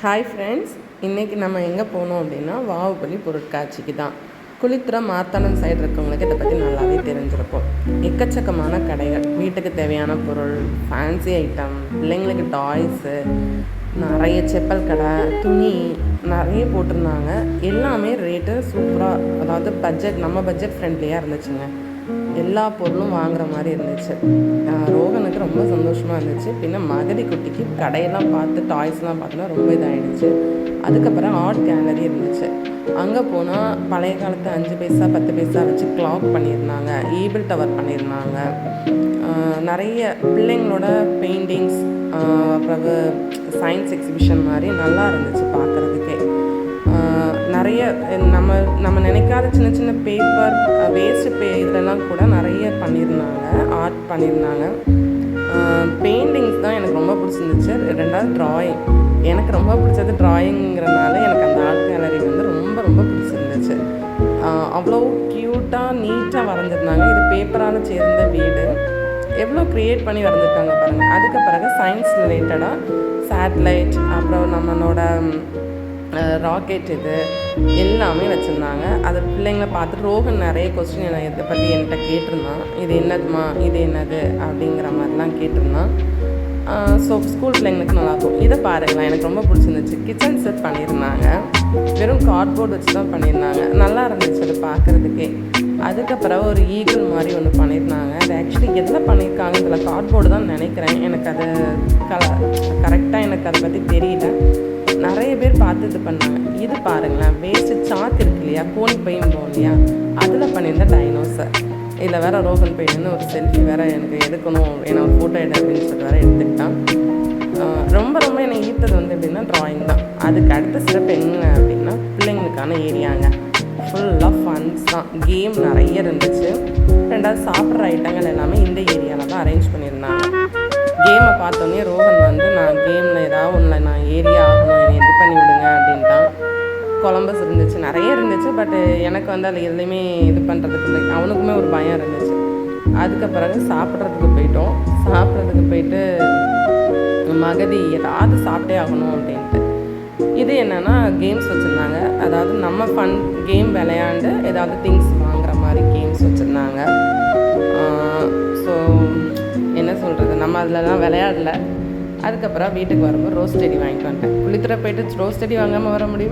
Hi friends இன்றைக்கி நம்ம எங்கே போனோம் அப்படின்னா வாவுபலி பொருட்காட்சிக்கு தான். குளித்துறை மாத்தாளன் சைடு இருக்கவங்களுக்கு இதை பற்றி நல்லாவே தெரிஞ்சிருக்கும். எக்கச்சக்கமான கடைகள் வீட்டுக்கு தேவையான பொருள் ஃபேன்சி ஐட்டம் பிள்ளைங்களுக்கு டாய்ஸு நிறைய செப்பல் கடை துணி நிறைய போட்டிருந்தாங்க. எல்லாமே ரேட்டு சூப்பராக அதாவது பட்ஜெட் நம்ம பட்ஜெட் ஃப்ரெண்ட்லியாக இருந்துச்சுங்க. எல்லா பொருளும் வாங்குற மாதிரி இருந்துச்சு. ரோகனுக்கு ரொம்ப சந்தோஷமாக இருந்துச்சு. பின்ன மதுரை குட்டிக்கு கடையெல்லாம் பார்த்து டாய்ஸ்லாம் பார்த்தோன்னா ரொம்ப இதாகிடுச்சு அதுக்கப்புறம் ஆர்ட் கேலரி இருந்துச்சு. அங்கே போனால் பழைய காலத்து அஞ்சு பைசா பத்து பைசா வச்சு கிளாக் பண்ணியிருந்தாங்க. ஈபிள் டவர் பண்ணியிருந்தாங்க. நிறைய பிள்ளைங்களோட பெயிண்டிங்ஸ் பிறகு சயின்ஸ் எக்ஸிபிஷன் மாதிரி நல்லா இருந்துச்சு பார்க்குறதுக்கே. நிறைய நம்ம நம்ம நினைக்காத சின்ன சின்ன பேப்பர் வேஸ்ட் பே இதெல்லாம் கூட நிறைய பண்ணியிருந்தாங்க. ஆர்ட் பண்ணியிருந்தாங்க. பெயிண்டிங்ஸ் தான் எனக்கு ரொம்ப பிடிச்சிருந்துச்சு. ரெண்டாவது ட்ராயிங் எனக்கு ரொம்ப பிடிச்சது ட்ராயிங்கிறனால எனக்கு அந்த ஆர்ட் கேலரி வந்து ரொம்ப ரொம்ப பிடிச்சிருந்துச்சு. அவ்வளோ க்யூட்டாக நீட்டாக வரைஞ்சிருந்தாங்க. இது பேப்பரால் சேர்ந்த வீடு. எவ்வளோ க்ரியேட் பண்ணி வரைஞ்சிருக்காங்க பாருங்கள் அதுக்கு பிறகு சயின்ஸ் ரிலேட்டடாக சேட்டலைட் அப்புறம் நம்மளோட ராக்கெட் இது எல்லாமே வச்சுருந்தாங்க. அதை பிள்ளைங்களை பார்த்துட்டு ரோகன் நிறைய கொஸ்டின் என்ன இதை பற்றி என்கிட்ட கேட்டிருந்தான். இது என்னதுமா இது என்னது? அப்படிங்கிற மாதிரிலாம் கேட்டிருந்தான். ஸோ ஸ்கூல் பிள்ளைங்களுக்கு நல்லாயிருக்கும். இதை பாருங்களேன். எனக்கு ரொம்ப பிடிச்சிருந்துச்சு. கிச்சன் செட் பண்ணியிருந்தாங்க. வெறும் கார்ட்போர்ட் வச்சு தான் பண்ணியிருந்தாங்க. நல்லா இருந்துச்சு அது பார்க்குறதுக்கே. அதுக்கப்புறம் ஒரு ஈகிள் மாதிரி ஒன்று பண்ணியிருந்தாங்க. அது ஆக்சுவலி எதில் பண்ணியிருக்காங்க இதில் கார்ட்போர்டு தான் நினைக்கிறேன். எனக்கு அது கல கரெக்டாக எனக்கு அதை பற்றி தெரியல. நிறைய பேர் பார்த்து இது பண்ணாங்க. இது பாருங்களேன் வேஸ்ட்டு சாத் இருக்கு இல்லையா? கோன் பையும் போகும் இல்லையா? அதில் பண்ணியிருந்த டைனோசர் இதில் வேற ரோகன் பையன்னு ஒரு செல்ஃபி வேற எனக்கு எடுக்கணும் ஏன்னா ஒரு ஃபோட்டோ எடு அப்படின்னு சொல்லிட்டு வேற எடுத்துக்கிட்டான். ரொம்ப ரொம்ப என்னை ஈர்த்தது வந்து எப்படின்னா ட்ராயிங் தான். அதுக்கு அடுத்த சிறப்பு என்ன அப்படின்னா பிள்ளைங்களுக்கான ஏரியாங்க ஃபுல்லாக ஃபன்ஸ் தான். கேம் நிறைய இருந்துச்சு. ரெண்டாவது சாப்பிட்ற ஐட்டங்கள் எல்லாமே இந்த ஏரியாவில் தான் அரேஞ்ச் பண்ணியிருந்தாங்க. கேமை பார்த்தோன்னே ரோஹன் வந்து நான் கேம் கொலம்பஸ் இருந்துச்சு. நிறைய இருந்துச்சு. பட்டு எனக்கு வந்து அதில் எதுலேயுமே இது பண்ணுறதுக்கு இல்லை. அவனுக்குமே ஒரு பயம் இருந்துச்சு. அதுக்கு பிறகு சாப்பிட்றதுக்கு போயிட்டோம். சாப்பிட்றதுக்கு போயிட்டு மகதி ஏதாவது சாப்பிட்டே ஆகணும் அப்படின்ட்டு. இது என்னென்னா கேம்ஸ் வச்சுருந்தாங்க. அதாவது நம்ம ஃபன் கேம் விளையாண்டு ஏதாவது திங்ஸ் வாங்குற மாதிரி கேம்ஸ் வச்சுருந்தாங்க. ஸோ என்ன சொல்கிறது நம்ம அதிலலாம் விளையாடல. அதுக்கப்புறம் வீட்டுக்கு வரும்போது ரோஸ் செடி வாங்கிட்டு வந்துட்டேன். குளித்துற போயிட்டு ரோஸ் செடி வாங்காமல் வர முடியும்?